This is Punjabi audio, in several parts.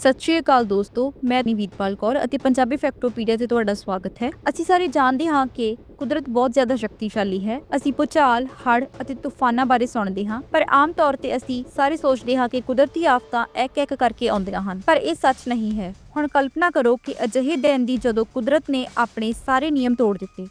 ਸਤਿ ਸ਼੍ਰੀ ਅਕਾਲ ਦੋਸਤੋ, ਮੈਂ ਨਿਵੀਦਪਾਲ ਕੌਰ ਅਤੇ ਪੰਜਾਬੀ ਫੈਕਟੋਪੀਡੀਆ ਤੇ ਤੁਹਾਡਾ ਸਵਾਗਤ ਹੈ। ਅਸੀਂ ਸਾਰੇ ਜਾਣਦੇ ਹਾਂ ਕਿ ਕੁਦਰਤ ਬਹੁਤ ਜ਼ਿਆਦਾ ਸ਼ਕਤੀਸ਼ਾਲੀ ਹੈ। ਅਸੀਂ ਭੂਚਾਲ, ਹੜ੍ਹ ਅਤੇ ਤੂਫਾਨਾਂ ਬਾਰੇ ਸੁਣਦੇ ਹਾਂ, ਪਰ ਆਮ ਤੌਰ ਤੇ ਅਸੀਂ ਸਾਰੇ ਸੋਚਦੇ ਹਾਂ ਕਿ ਕੁਦਰਤੀ ਆਫਤਾਂ ਇੱਕ ਇੱਕ ਕਰਕੇ ਆਉਂਦੀਆਂ ਹਨ, ਪਰ ਇਹ ਸੱਚ ਨਹੀਂ ਹੈ। ਹੁਣ ਕਲਪਨਾ ਕਰੋ ਕਿ ਅਜਿਹੇ ਦਿਨ ਦੀ ਜਦੋਂ ਕੁਦਰਤ ਨੇ ਆਪਣੇ ਸਾਰੇ ਨਿਯਮ ਤੋੜ ਦਿੱਤੇ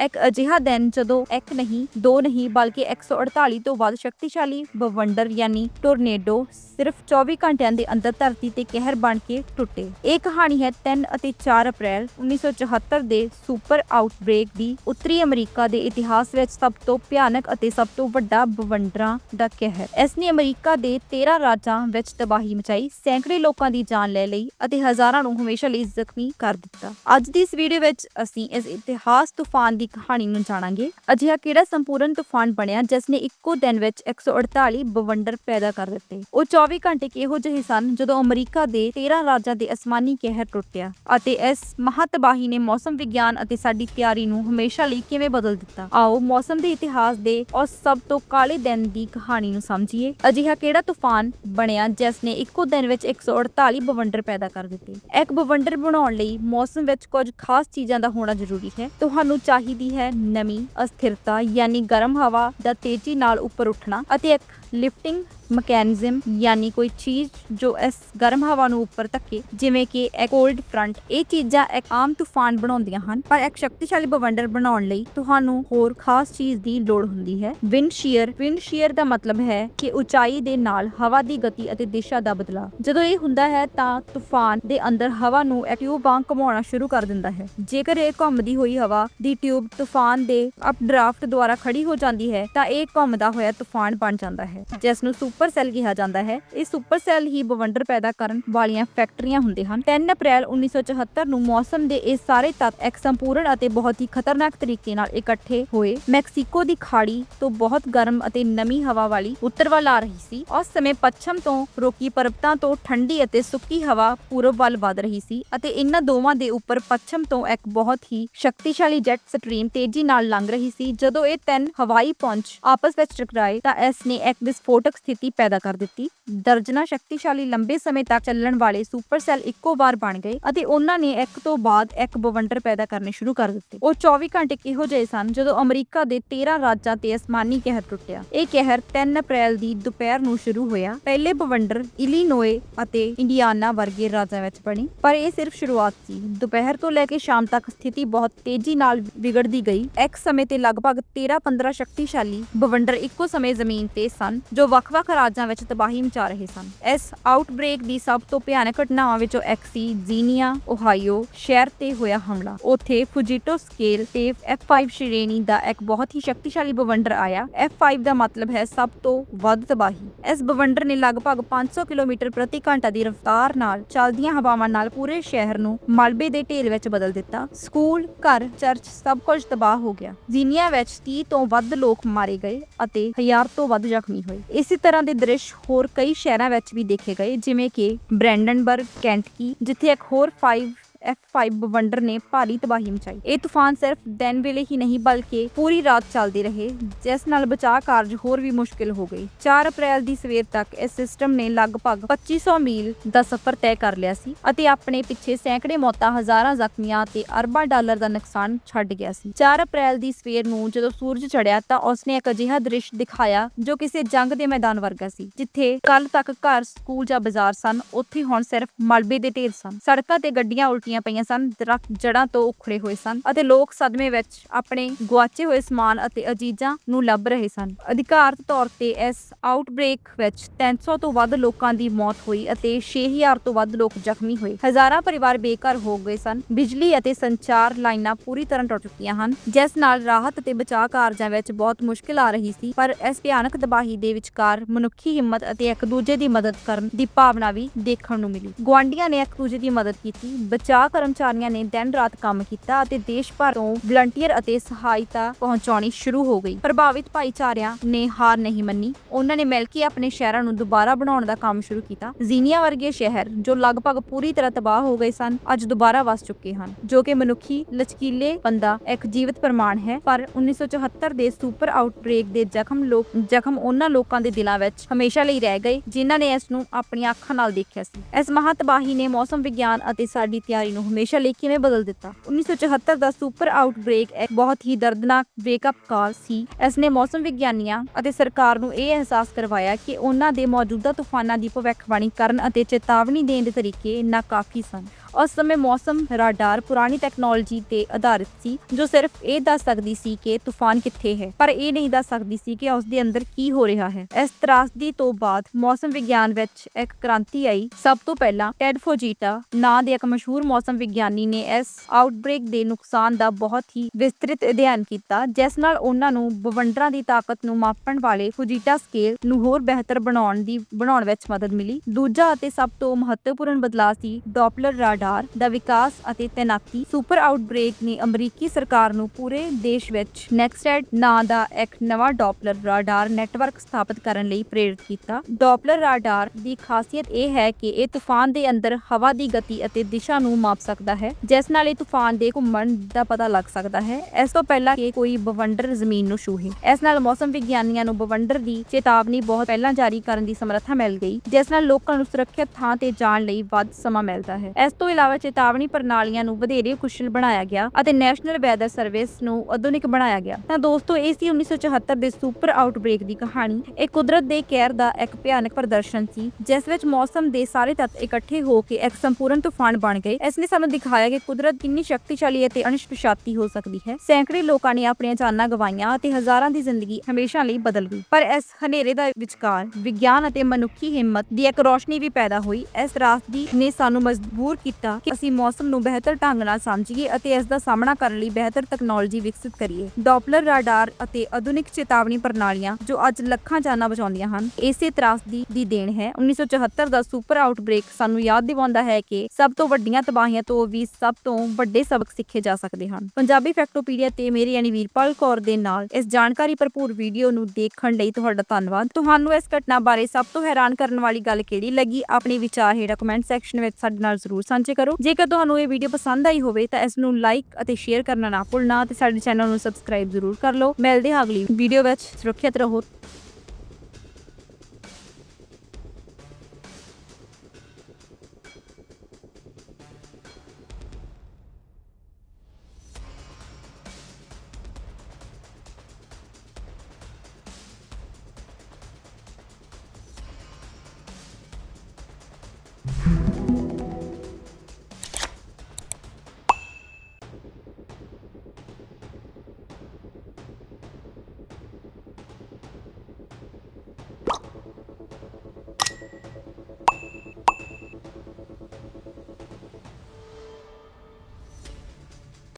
ਇੱਕ ਅਜਿਹਾ ਦਿਨ ਜਦੋਂ ਇੱਕ ਨਹੀਂ, ਦੋ ਨਹੀਂ, ਬਲਕਿ 148 ਤੋਂ ਵੱਧ ਸ਼ਕਤੀਸ਼ਾਲੀ ਬਵੰਡਰ ਯਾਨੀ ਟੋਰਨੇਡੋ ਸਿਰਫ 24 ਘੰਟਿਆਂ ਦੇ ਅੰਦਰ ਧਰਤੀ ਤੇ ਕਹਿਰ ਬਣ ਕੇ ਟੁੱਟੇ। ਇਹ ਕਹਾਣੀ ਹੈ 3 ਅਤੇ 4 ਅਪ੍ਰੈਲ 1974 ਦੇ ਸੁਪਰ ਆਊਟਬ੍ਰੇਕ ਦੀ ਉੱਤਰੀ ਅਮਰੀਕਾ ਦੇ ਇਤਿਹਾਸ ਵਿੱਚ ਸਭ ਤੋਂ ਭਿਆਨਕ ਅਤੇ ਸਭ ਤੋਂ ਵੱਡਾ ਬਵੰਡਰਾਂ ਦਾ ਕਹਿਰ। ਇਸ ਨੇ ਅਮਰੀਕਾ ਦੇ 13 ਰਾਜਾਂ ਵਿੱਚ ਤਬਾਹੀ ਮਚਾਈ, ਸੈਂਕੜੇ ਲੋਕਾਂ ਦੀ ਜਾਨ ਲੈ ਲਈ ਅਤੇ ਹਜ਼ਾਰਾਂ ਨੂੰ ਹਮੇਸ਼ਾ ਲਈ ਜ਼ਖਮੀ ਕਰ ਦਿੱਤਾ। ਅੱਜ ਦੀ ਇਸ ਵੀਡੀਓ ਵਿੱਚ ਅਸੀਂ ਇਸ ਇਤਿਹਾਸ, ਤੂਫਾਨ ਦੀ ਕਹਾਣੀ ਨੂੰ ਜਾਣਾਂਗੇ। ਅਜਿਹਾ ਕਿਹੜਾ ਸੰਪੂਰਨ ਤੂਫਾਨ ਬਣਿਆ ਜਿਸ ਨੇ ਇੱਕੋ ਦਿਨ ਵਿੱਚ 148 ਬਵੰਡਰ ਪੈਦਾ ਕਰ ਦਿੱਤੇ? ਉਹ 24 ਘੰਟੇ ਕਿਹੋ ਜਿਹੇ ਸਨ ਜਦੋਂ ਅਮਰੀਕਾ ਦੇ 13 ਰਾਜਾਂ ਦੇ ਅਸਮਾਨੀ ਕਹਿਰ ਟੁੱਟਿਆ ਅਤੇ ਇਸ ਮਹਾਤਬਾਹੀ ਨੇ ਮੌਸਮ ਵਿਗਿਆਨ ਅਤੇ ਸਾਡੀ ਤਿਆਰੀ ਨੂੰ ਹਮੇਸ਼ਾ ਲਈ ਕਿਵੇਂ ਬਦਲ ਦਿੱਤਾ? ਆਓ ਮੌਸਮ ਦੇ ਇਤਿਹਾਸ ਦੇ ਉਸ ਸਭ ਤੋਂ ਕਾਲੇ ਦਿਨ ਦੀ ਕਹਾਣੀ ਨੂੰ ਸਮਝੀਏ। ਅਜਿਹਾ ਕਿਹੜਾ ਤੂਫਾਨ ਬਣਿਆ ਜਿਸ ਨੇ ਇੱਕੋ ਦਿਨ ਵਿੱਚ 148 ਬਵੰਡਰ ਪੈਦਾ ਕਰ ਦਿੱਤੇ? ਇੱਕ ਬਵੰਡਰ ਬਣਾਉਣ ਲਈ ਮੌਸਮ ਵਿੱਚ ਕੁਝ ਖਾਸ ਚੀਜ਼ਾਂ ਦਾ ਹੋਣਾ ਜ਼ਰੂਰੀ ਹੈ। ਤੁਹਾਨੂੰ ਚਾਹੀਦਾ ਹੈ। ਨਮੀ ਅਸਥਿਰਤਾ ਯਾਨੀ ਗਰਮ ਹਵਾ ਦਾ ਤੇਜ਼ੀ ਨਾਲ ਉੱਪਰ ਉੱਠਣਾ ਅਤੇ ਇੱਕ ਲਿਫਟਿੰਗ ਮਕੈਨਿਜ਼ਮ ਯਾਨੀ ਕੋਈ ਚੀਜ਼ ਜੋ ਇਸ ਗਰਮ ਹਵਾ ਨੂੰ ਉੱਪਰ ਧੱਕੇ, ਜਿਵੇਂ ਕਿ ਇੱਕ ਕੋਲਡ ਫਰੰਟ ਇਹ ਚੀਜ਼ਾਂ ਇੱਕ ਆਮ ਤੂਫਾਨ ਬਣਾਉਂਦੀਆਂ ਹਨ, ਪਰ ਇੱਕ ਸ਼ਕਤੀਸ਼ਾਲੀ ਬਵੰਡਰ ਬਣਾਉਣ ਲਈ ਤੁਹਾਨੂੰ ਹੋਰ ਖਾਸ ਚੀਜ਼ ਦੀ ਲੋੜ ਹੁੰਦੀ ਹੈ। ਵਿੰਡ ਸ਼ੀਅਰ ਵਿੰਡ ਸ਼ੀਅਰ ਦਾ ਮਤਲਬ ਹੈ ਕਿ ਉਚਾਈ ਦੇ ਨਾਲ ਹਵਾ ਦੀ ਗਤੀ ਅਤੇ ਦਿਸ਼ਾ ਦਾ ਬਦਲਾਅ। ਜਦੋਂ ਇਹ ਹੁੰਦਾ ਹੈ ਤਾਂ ਤੂਫਾਨ ਦੇ ਅੰਦਰ ਹਵਾ ਨੂੰ ਇੱਕ ਟਿਊਬ ਵਾਂਗ ਘੁਮਾਉਣਾ ਸ਼ੁਰੂ ਕਰ ਦਿੰਦਾ ਹੈ। ਜੇਕਰ ਇਹ ਘੁੰਮਦੀ ਹੋਈ ਹਵਾ ਦੀ ਟਿਊਬ ਤੂਫਾਨ ਦੇ ਅਪਡਰਾਫਟ ਦੁਆਰਾ ਖੜੀ ਹੋ ਜਾਂਦੀ ਹੈ, ਤਾਂ ਇਹ ਘੁੰਮਦਾ ਹੋਇਆ ਤੂਫਾਨ ਬਣ ਜਾਂਦਾ ਹੈ, ਜਿਸ ਨੂੰ ਸੁਪਰ ਸੈੱਲ ਕਿਹਾ ਜਾਂਦਾ ਹੈ। ਇਹ ਸੁਪਰ ਸੈੱਲ ਹੀ ਬਵੰਡਰ ਪੈਦਾ ਕਰਨ ਵਾਲੀਆਂ ਫੈਕਟਰੀਆਂ ਹੁੰਦੇ ਹਨ। 3 ਅਪ੍ਰੈਲ 1974 ਨੂੰ ਮੌਸਮ ਦੇ ਇਹ ਸਾਰੇ ਤੱਤ ਇੱਕ ਸੰਪੂਰਨ ਅਤੇ ਬਹੁਤ ਹੀ ਖਤਰਨਾਕ ਤਰੀਕੇ ਨਾਲ ਇਕੱਠੇ ਹੋਏ। ਮੈਕਸੀਕੋ ਦੀ ਖਾੜੀ ਤੋਂ ਬਹੁਤ ਗਰਮ ਅਤੇ ਨਮੀ ਹਵਾ ਵਾਲੀ ਉੱਤਰ ਵੱਲ ਆ ਰਹੀ ਸੀ। ਉਸ ਸਮੇਂ ਪੱਛਮ ਤੋਂ ਰੋਕੀ ਪਰਬਤਾਂ ਤੋਂ ਠੰਡੀ ਅਤੇ ਸੁੱਕੀ ਹਵਾ ਪੂਰਬ ਵੱਲ ਵਧ ਰਹੀ ਸੀ ਅਤੇ ਇਹਨਾਂ ਦੋਵਾਂ ਦੇ ਉੱਪਰ ਪੱਛਮ ਤੋਂ ਇੱਕ ਬਹੁਤ ਹੀ ਸ਼ਕਤੀਸ਼ਾਲੀ ਜੈਟ ਸਟ੍ਰੀਮ ਤੇਜ਼ੀ ਨਾਲ ਲੰਘ ਰਹੀ ਸੀ। ਜਦੋਂ ਇਹ ਤਿੰਨ ਹਵਾਈ ਪਹੁੰਚ ਆਪਸ ਵਿੱਚ ਟਕਰਾਏ ਤਾਂ ਇਸ ਨੇ ਇੱਕ ਵਿਸਫੋਟਕ ਸਥਿਤੀ ਪੈਦਾ ਕਰ ਦਿੱਤੀ। ਦਰਜਨਾ ਸ਼ਕਤੀਸ਼ਾਲੀ ਲੰਬੇ ਸਮੇਂ ਤੱਕ ਚੱਲਣ ਵਾਲੇ ਸੁਪਰ ਸੈੱਲ ਇੱਕੋ ਵਾਰ ਬਣ ਗਏ ਅਤੇ ਉਹਨਾਂ ਨੇ ਇੱਕ ਤੋਂ ਬਾਅਦ ਇੱਕ ਬਵੰਡਰ ਪੈਦਾ ਕਰਨੇ ਸ਼ੁਰੂ ਕਰ ਦਿੱਤੇ। ਉਹ 24 ਘੰਟੇ ਕਿਹੋ ਜਿਹੇ ਸਨ ਜਦੋਂ ਅਮਰੀਕਾ ਦੇ 13 ਰਾਜਾਂ ਤੇ ਅਸਮਾਨੀ ਕਹਿਰ ਟੁੱਟਿਆ। ਇਹ ਕਹਿਰ 3 ਅਪ੍ਰੈਲ ਦੀ ਦੁਪਹਿਰ ਨੂੰ ਸ਼ੁਰੂ ਹੋਇਆ। ਪਹਿਲੇ ਬਵੰਡਰ ਇਲੀਨੋਏ ਅਤੇ ਇੰਡੀਆਨਾ ਵਰਗੇ ਰਾਜਾਂ ਵਿੱਚ ਬਣੇ। ਪਰ ਇਹ ਸਿਰਫ ਸ਼ੁਰੂਆਤ ਸੀ। ਦੁਪਹਿਰ ਤੋਂ ਲੈ ਕੇ ਸ਼ਾਮ ਤੱਕ ਸਥਿਤੀ ਬਹੁਤ ਤੇਜ਼ੀ ਨਾਲ ਵਿਗੜਦੀ ਗਈ। ਇੱਕ ਸਮੇਂ ਤੇ ਲਗਭਗ 13-15 ਸ਼ਕਤੀਸ਼ਾਲੀ ਬਵੰਡਰ ਇੱਕੋ ਸਮੇਂ ਜ਼ਮੀਨ ਤੇ ਸਨ ਜੋ ਵੱਖ-ਵੱਖ ਰਾਜਾਂ ਵਿੱਚ ਤਬਾਹੀ ਮਚਾ ਰਹੇ ਸਨ। ਇਸ ਆਊਟਬ੍ਰੇਕ ਦੀ ਸਭ ਤੋਂ ਭਿਆਨਕ ਘਟਨਾਵਾਂ ਵਿੱਚੋਂ ਇੱਕ ਸੀ ਜ਼ੀਨੀਆ ਓਹਾਈਓ ਸ਼ਹਿਰ ਤੇ ਹੋਇਆ ਹਮਲਾ। ਉੱਥੇ ਫੁਜੀਟੋ ਸਕੇਲ ਤੇ F5 ਸ਼੍ਰੇਣੀ ਦਾ ਇੱਕ ਬਹੁਤ ਹੀ ਸ਼ਕਤੀਸ਼ਾਲੀ ਬਵੰਡਰ ਆਇਆ। F5 ਦਾ ਮਤਲਬ ਹੈ ਸਭ ਤੋਂ ਵੱਧ ਤਬਾਹੀ। ਇਸ ਬਵੰਡਰ ਨੇ ਲਗਭਗ 500 ਕਿਲੋਮੀਟਰ ਪ੍ਰਤੀ ਘੰਟਾ ਦੀ ਰਫ਼ਤਾਰ ਨਾਲ ਚੱਲਦੀਆਂ ਹਵਾਵਾਂ ਨਾਲ ਪੂਰੇ ਸ਼ਹਿਰ ਨੂੰ ਮਲਬੇ ਦੇ ਢੇਰ ਵਿੱਚ ਬਦਲ ਦਿੱਤਾ। ਸਕੂਲ, ਘਰ, ਚਰਚ ਸਭ ਕੁਝ ਤਬਾਹ ਹੋ ਗਿਆ। ਜ਼ੀਨੀਆ ਵਿੱਚ 30 ਤੋਂ ਵੱਧ ਲੋਕ ਮਾਰੇ ਗਏ ਅਤੇ ਹਜ਼ਾਰ ਤੋਂ ਵੱਧ ਜ਼ਖਮੀ ਹੋਏ। ਇਸੇ ਤਰ੍ਹਾਂ ਦੇ ਦ੍ਰਿਸ਼ ਹੋਰ ਕਈ ਸ਼ਹਿਰਾਂ ਵਿੱਚ ਵੀ ਦੇਖੇ ਗਏ, ਜਿਵੇਂ ਕਿ ਬ੍ਰੈਂਡਨਬਰਗ, ਕੈਂਟਕੀ, ਜਿੱਥੇ ਇੱਕ ਹੋਰ 5 F5 ਵੰਡਰ ਨੇ ਭਾਰੀ ਤਬਾਹੀ ਮਚਾਈ। ਇਹ ਤੂਫਾਨ ਸਿਰਫ ਦਿਨ ਵੇਲੇ ਹੀ ਨਹੀਂ, ਬਲਕਿ ਪੂਰੀ ਰਾਤ ਚੱਲਦੇ ਰਹੇ, ਜਿਸ ਨਾਲ ਬਚਾਅ ਕਾਰਜ ਹੋਰ ਵੀ ਮੁਸ਼ਕਿਲ ਹੋ ਗਈ 4 ਅਪ੍ਰੈਲ ਦੀ ਸਵੇਰ ਤੱਕ ਇਸ ਸਿਸਟਮ ਨੇ ਲਗਭਗ 2500 ਮੀਲ ਦਾ ਸਫ਼ਰ ਤੈਅ ਕਰ ਲਿਆ ਸੀ ਅਤੇ ਆਪਣੇ ਪਿੱਛੇ ਸੈਂਕੜੇ ਮੌਤਾਂ ਹਜ਼ਾਰਾਂ ਜ਼ਖਮੀਆਂ ਤੇ ਅਰਬਾਂ ਡਾਲਰ ਦਾ ਨੁਕਸਾਨ ਛੱਡ ਗਿਆ ਸੀ। 4 ਅਪ੍ਰੈਲ ਦੀ ਸਵੇਰ ਨੂੰ ਜਦੋਂ ਸੂਰਜ ਚੜਿਆ ਤਾਂ ਉਸਨੇ ਇੱਕ ਅਜਿਹਾ ਦ੍ਰਿਸ਼ ਦਿਖਾਇਆ ਜੋ ਕਿਸੇ ਜੰਗ ਦੇ ਮੈਦਾਨ ਵਰਗਾ ਸੀ, ਜਿੱਥੇ ਕੱਲ ਤੱਕ ਘਰ, ਸਕੂਲ ਜਾਂ ਬਾਜ਼ਾਰ ਸਨ, ਉੱਥੇ ਹੁਣ ਸਿਰਫ ਮਲਬੇ ਦੇ ਢੇਰ ਸਨ। ਸੜਕਾਂ ਤੇ ਗੱਡੀਆਂ ਉਲਟੀਆਂ ਪਈਆਂ ਸਨ ਦਰਖਤ ਜੜਾਂ ਤੋਂ ਉਖੜੇ ਹੋਏ ਸਨ ਅਤੇ ਲੋਕ ਸਦਮੇ ਵਿੱਚ ਆਪਣੇ ਗੁਆਚੇ ਹੋਏ ਸਮਾਨ ਅਤੇ ਅਜੀਜ਼ਾਂ ਨੂੰ ਲੱਭ ਰਹੇ ਸਨ। ਅਧਿਕਾਰਤ ਤੌਰ ਤੇ ਇਸ ਆਊਟਬ੍ਰੇਕ ਵਿੱਚ 300 ਤੋਂ ਵੱਧ ਲੋਕਾਂ ਦੀ ਮੌਤ ਹੋਈ ਅਤੇ 6000 ਤੋਂ ਵੱਧ ਲੋਕ ਜ਼ਖਮੀ ਹੋਏ। ਹਜ਼ਾਰਾਂ ਪਰਿਵਾਰ ਬੇਘਰ ਹੋ ਗਏ ਸਨ। ਬਿਜਲੀ ਅਤੇ ਸੰਚਾਰ ਲਾਈਨਾਂ ਪੂਰੀ ਤਰ੍ਹਾਂ ਟੁੱਟ ਚੁੱਕੀਆਂ ਹਨ, ਜਿਸ ਨਾਲ ਰਾਹਤ ਅਤੇ ਬਚਾਅ ਕਾਰਜਾਂ ਵਿੱਚ ਬਹੁਤ ਮੁਸ਼ਕਲ ਆ ਰਹੀ ਸੀ, ਪਰ ਇਸ ਭਿਆਨਕ ਤਬਾਹੀ ਦੇ ਵਿਚਕਾਰ ਮਨੁੱਖੀ ਹਿੰਮਤ ਅਤੇ ਇੱਕ ਦੂਜੇ ਦੀ ਮਦਦ ਕਰਨ ਦੀ ਭਾਵਨਾ ਵੀ ਦੇਖਣ ਨੂੰ ਮਿਲੀ। ਗੁਆਂਢੀਆਂ ਨੇ ਇੱਕ ਦੂਜੇ ਦੀ ਮਦਦ ਕੀਤੀ, ਬਚਾਅ 50 ਕਰਮਚਾਰੀਆਂ ਨੇ ਦਿਨ ਰਾਤ ਕੰਮ ਕੀਤਾ ਅਤੇ ਦੇਸ਼ ਭਰ ਤੋਂ ਵਲੰਟੀਅਰ ਅਤੇ ਸਹਾਇਤਾ ਪਹੁੰਚਾਉਣੀ ਸ਼ੁਰੂ ਹੋ ਗਈ। ਪ੍ਰਭਾਵਿਤ ਭਾਈਚਾਰਿਆਂ ਨੇ ਹਾਰ ਨਹੀਂ ਮੰਨੀ। ਉਹਨਾਂ ਨੇ ਮਿਲ ਕੇ ਆਪਣੇ ਸ਼ਹਿਰਾਂ ਨੂੰ ਦੁਬਾਰਾ ਬਣਾਉਣ ਦਾ ਕੰਮ ਸ਼ੁਰੂ ਕੀਤਾ। ਜ਼ੀਨੀਆ ਵਰਗੇ ਸ਼ਹਿਰ ਜੋ ਲਗਭਗ ਪੂਰੀ ਤਰ੍ਹਾਂ ਤਬਾਹ ਹੋ ਗਏ ਸਨ, ਅੱਜ ਦੁਬਾਰਾ ਵਸ ਚੁੱਕੇ ਹਨ। ਜੋ ਕਿ ਮਨੁੱਖੀ ਲਚਕੀਲੇ ਬੰਦਾ ਇੱਕ ਜੀਵਤ ਪ੍ਰਮਾਣ ਹੈ, ਪਰ 1974 ਦੇ ਸੁਪਰ ਆਊਟਬ੍ਰੇਕ ਦੇ ਜ਼ਖਮ ਲੋਕ, ਜ਼ਖਮ ਉਹਨਾਂ ਲੋਕਾਂ ਦੇ ਦਿਲਾਂ ਵਿੱਚ ਹਮੇਸ਼ਾ ਲਈ ਰਹਿ ਗਏ, ਜਿਨ੍ਹਾਂ ਨੇ ਇਸ ਨੂੰ ਆਪਣੀਆਂ ਅੱਖਾਂ ਨਾਲ ਦੇਖਿਆ ਸੀ। ਇਸ ਮਹਾਂ ਤਬਾਹੀ ਨੇ ਮੌਸਮ ਵਿਗਿਆਨ ਅਤੇ ਸਾਡੀ ਤਿਆਰੀ ਨੂੰ ਹਮੇਸ਼ਾ ਲਈ ਕਿਵੇਂ ਬਦਲ ਦਿੱਤਾ? 1974 ਦਾ ਸੁਪਰ ਆਊਟਬ੍ਰੇਕ ਇੱਕ ਬਹੁਤ ਹੀ ਦਰਦਨਾਕ ਬ੍ਰੇਕਅਪ ਕਾਲ ਸੀ। ਇਸ ਨੇ ਮੌਸਮ ਵਿਗਿਆਨੀਆਂ ਅਤੇ ਸਰਕਾਰ ਨੂੰ ਇਹ ਅਹਿਸਾਸ ਕਰਵਾਇਆ ਕਿ ਉਹਨਾਂ ਦੇ ਮੌਜੂਦਾ ਤੂਫਾਨਾਂ ਦੀ ਭਵਿੱਖਬਾਣੀ ਕਰਨ ਅਤੇ ਚੇਤਾਵਨੀ ਦੇਣ ਦੇ ਤਰੀਕੇ ਨਾਕਾਫੀ ਸਨ। ਉਸ ਸਮੇਂ ਮੌਸਮ ਰਾਡਾਰ ਪੁਰਾਣੀ ਟੈਕਨੋਲੋਜੀ ਤੇ ਆਧਾਰਿਤ ਸੀ, ਜੋ ਸਿਰਫ ਇਹ ਦੱਸ ਸਕਦੀ ਸੀ ਕਿ ਤੂਫਾਨ ਕਿੱਥੇ ਹੈ, ਪਰ ਇਹ ਨਹੀਂ ਦੱਸ ਸਕਦੀ ਸੀ ਕਿ ਉਸ ਦੇ ਅੰਦਰ ਕੀ ਹੋ ਰਿਹਾ ਹੈ। ਇਸ ਤਰਾਸਦੀ ਤੋਂ ਬਾਅਦ ਮੌਸਮ ਵਿਗਿਆਨ ਵਿੱਚ ਇੱਕ ਕ੍ਰਾਂਤੀ ਆਈ। ਸਭ ਤੋਂ ਪਹਿਲਾਂ ਟੈਡ ਫੋਜੀਟਾ ਨਾਂ ਦੇ ਇੱਕ ਮਸ਼ਹੂਰ ਮੌਸਮ ਵਿਗਿਆਨੀ ਨੇ ਇਸ ਆਊਟਬ੍ਰੇਕ ਦੇ ਨੁਕਸਾਨ ਦਾ ਬਹੁਤ ਹੀ ਵਿਸਤ੍ਰਿਤ ਅਧਿਐਨ ਕੀਤਾ, ਜਿਸ ਨਾਲ ਉਹਨਾਂ ਨੂੰ ਬਵੰਡਰਾਂ ਦੀ ਤਾਕਤ ਨੂੰ ਮਾਪਣ ਵਾਲੇ ਫੋਜੀਟਾ ਸਕੇਲ ਨੂੰ ਹੋਰ ਬਿਹਤਰ ਬਣਾਉਣ ਦੀ, ਬਣਾਉਣ ਵਿੱਚ ਮਦਦ ਮਿਲੀ। ਦੂਜਾ ਅਤੇ ਸਭ ਤੋਂ ਮਹੱਤਵਪੂਰਨ ਬਦਲਾਅ ਸੀ ਡੋਪਲਰ ਰਾਡਾਰ ਦਾ ਵਿਕਾਸ ਅਤੇ ਤੈਨਾਤੀ ਸੁਪਰ ਆਊਟਬ੍ਰੇਕ ਨੇ ਅਮਰੀਕੀ ਸਰਕਾਰ ਨੂੰ ਪੂਰੇ ਦੇਸ਼ ਵਿੱਚ ਨੈਕਸਟੈਡ ਨਾਂ ਦਾ ਇੱਕ ਨਵਾਂ ਡੋਪਲਰ ਰਾਡਾਰ ਨੈਟਵਰਕ ਸਥਾਪਿਤ ਕਰਨ ਲਈ ਪ੍ਰੇਰਿਤ ਕੀਤਾ। ਡੋਪਲਰ ਰਾਡਾਰ ਦੀ ਖਾਸੀਅਤ ਇਹ ਹੈ ਕਿ ਇਹ ਤੂਫਾਨ ਦੇ ਅੰਦਰ ਹਵਾ ਦੀ ਗਤੀ ਅਤੇ ਦਿਸ਼ਾ ਨੂੰ ਮਾਪ ਸਕਦਾ ਹੈ, ਜਿਸ ਨਾਲ ਇਹ ਤੂਫਾਨ ਦੇ ਘੁੰਮਣ ਦਾ ਪਤਾ ਲੱਗ ਸਕਦਾ ਹੈ। ਇਸ ਤੋਂ ਪਹਿਲਾਂ ਕਿ ਕੋਈ ਬਵੰਡਰ ਜ਼ਮੀਨ ਨੂੰ ਛੂਹੇ। ਇਸ ਨਾਲ ਮੌਸਮ ਵਿਗਿਆਨੀਆਂ ਨੂੰ ਬਵੰਡਰ ਦੀ ਚੇਤਾਵਨੀ ਬਹੁਤ ਪਹਿਲਾਂ ਜਾਰੀ ਕਰਨ ਦੀ ਸਮਰੱਥਾ ਮਿਲ ਗਈ, ਜਿਸ ਨਾਲ ਲੋਕਾਂ ਨੂੰ ਸੁਰੱਖਿਅਤ ਥਾਂ ਤੇ ਜਾਣ ਲਈ ਵੱਧ ਸਮਾਂ ਮਿਲਦਾ ਹੈ। ਇਸ ਤੋਂ ਇਲਾਵਾ ਚੇਤਾਵਨੀ ਪ੍ਰਣਾਲੀਆਂ ਨੂੰ ਵਧੇਰੇ ਕੁਸ਼ਲ ਬਣਾਇਆ ਗਿਆ ਅਤੇ ਨੈਸ਼ਨਲ ਵੈਦਰ ਸਰਵਿਸ ਨੂੰ ਆਧੁਨਿਕ ਬਣਾਇਆ ਗਿਆ। ਤਾਂ ਦੋਸਤੋ, ਇਹ ਸੀ 1974 ਦੇ ਸੁਪਰ ਆਊਟਬ੍ਰੇਕ ਦੀ ਕਹਾਣੀ। ਇਹ ਕੁਦਰਤ ਦੇ ਕਹਿਰ ਦਾ ਇੱਕ ਭਿਆਨਕ ਪ੍ਰਦਰਸ਼ਨ ਸੀ, ਜਿਸ ਵਿੱਚ ਮੌਸਮ ਦੇ ਸਾਰੇ ਤੱਤ ਇਕੱਠੇ ਹੋ ਕੇ ਇੱਕ ਸੰਪੂਰਨ ਤੂਫਾਨ ਬਣ ਗਏ। ਇਸ ਨੇ ਸਾਨੂੰ ਦਿਖਾਇਆ ਕਿ ਕੁਦਰਤ ਕਿੰਨੀ ਸ਼ਕਤੀਸ਼ਾਲੀ ਅਤੇ ਅਣਸ਼ਪਸ਼ਾਤੀ ਹੋ ਸਕਦੀ ਹੈ। ਸੈਂਕੜੇ ਲੋਕਾਂ ਨੇ ਆਪਣੀਆਂ ਜਾਨਾਂ ਗਵਾਈਆਂ ਅਤੇ ਹਜ਼ਾਰਾਂ ਦੀ ਜ਼ਿੰਦਗੀ ਹਮੇਸ਼ਾ ਲਈ ਬਦਲ ਗਈ। ਪਰ ਇਸ ਹਨੇਰੇ ਦਾ ਵਿਚਕਾਰ ਵਿਗਿਆਨ ਅਤੇ ਮਨੁੱਖੀ ਹਿੰਮਤ ਦੀ ਇੱਕ ਰੋਸ਼ਨੀ ਵੀ ਪੈਦਾ ਹੋਈ। ਇਸ ਰਾਸਦੀ ਨੇ ਸਾਨੂੰ ਮਜਬੂਰ ਕੀਤਾ ਕਿ ਅਸੀਂ ਮੌਸਮ ਨੂੰ ਬਿਹਤਰ ਢੰਗ ਨਾਲ ਸਮਝੀਏ ਅਤੇ ਇਸ ਦਾ ਸਾਹਮਣਾ ਕਰਨ ਲਈ ਬਿਹਤਰ ਤਕਨਾਲੋਜੀ ਵਿਕਸਿਤ ਕਰੀਏ। ਡੋਪਲਰ ਰਾਡਾਰ ਅਤੇ ਆਧੁਨਿਕ ਚੇਤਾਵਨੀ ਪ੍ਰਣਾਲੀਆਂ ਜੋ ਅੱਜ ਲੱਖਾਂ ਜਾਨਾਂ ਬਚਾਉਂਦੀਆਂ ਹਨ, ਇਸੇ ਤਰਾਸਦੀ ਦੀ ਦੇਣ ਹੈ। 1974 ਦਾ ਸੁਪਰ ਆਊਟਬ੍ਰੇਕ ਸਾਨੂੰ ਯਾਦ ਦਿਵਾਉਂਦਾ ਹੈ ਕਿ ਸਭ ਤੋਂ ਵੱਡੀਆਂ ਤਬਾਹੀਆਂ ਤੋਂ ਵੀ ਸਭ ਤੋਂ ਵੱਡੇ ਸਬਕ ਸਿੱਖੇ ਜਾ ਸਕਦੇ ਹਨ। ਪੰਜਾਬੀ ਫੈਕਟੋਪੀਡੀਆ ਤੇ ਮੇਰੇ ਯਾਨੀ ਵੀਰਪਾਲ ਕੌਰ ਦੇ ਨਾਲ ਇਸ ਜਾਣਕਾਰੀ ਭਰਪੂਰ ਵੀਡੀਓ ਨੂੰ ਦੇਖਣ ਲਈ ਤੁਹਾਡਾ ਧੰਨਵਾਦ। ਤੁਹਾਨੂੰ ਇਸ ਘਟਨਾ ਬਾਰੇ ਸਭ ਤੋਂ ਹੈਰਾਨ ਕਰਨ ਵਾਲੀ ਗੱਲ ਕਿਹੜੀ ਲੱਗੀ? ਆਪਣੇ ਵਿਚਾਰ ਹੇਠਾਂ ਕਮੈਂਟ ਸੈਕਸ਼ਨ ਵਿੱਚ ਸਾਡੇ ਨਾਲ ਜ਼ਰੂਰ ਸਾਂਝੇ ਕਰੋ। ਜੇਕਰ ਤੁਹਾਨੂੰ ਇਹ ਵੀਡੀਓ ਪਸੰਦ ਆਈ ਹੋਵੇ ਤਾਂ ਇਸ ਨੂੰ ਲਾਈਕ ਅਤੇ ਸ਼ੇਅਰ ਕਰਨਾ ਨਾ ਭੁੱਲਣਾ ਤੇ ਸਾਡੇ ਚੈਨਲ ਨੂੰ ਸਬਸਕ੍ਰਾਈਬ ਜ਼ਰੂਰ ਕਰ ਲਓ। ਮਿਲਦੇ ਹਾਂ ਅਗਲੀ ਵੀਡੀਓ ਵਿੱਚ। ਸੁਰੱਖਿਅਤ ਰਹੋ।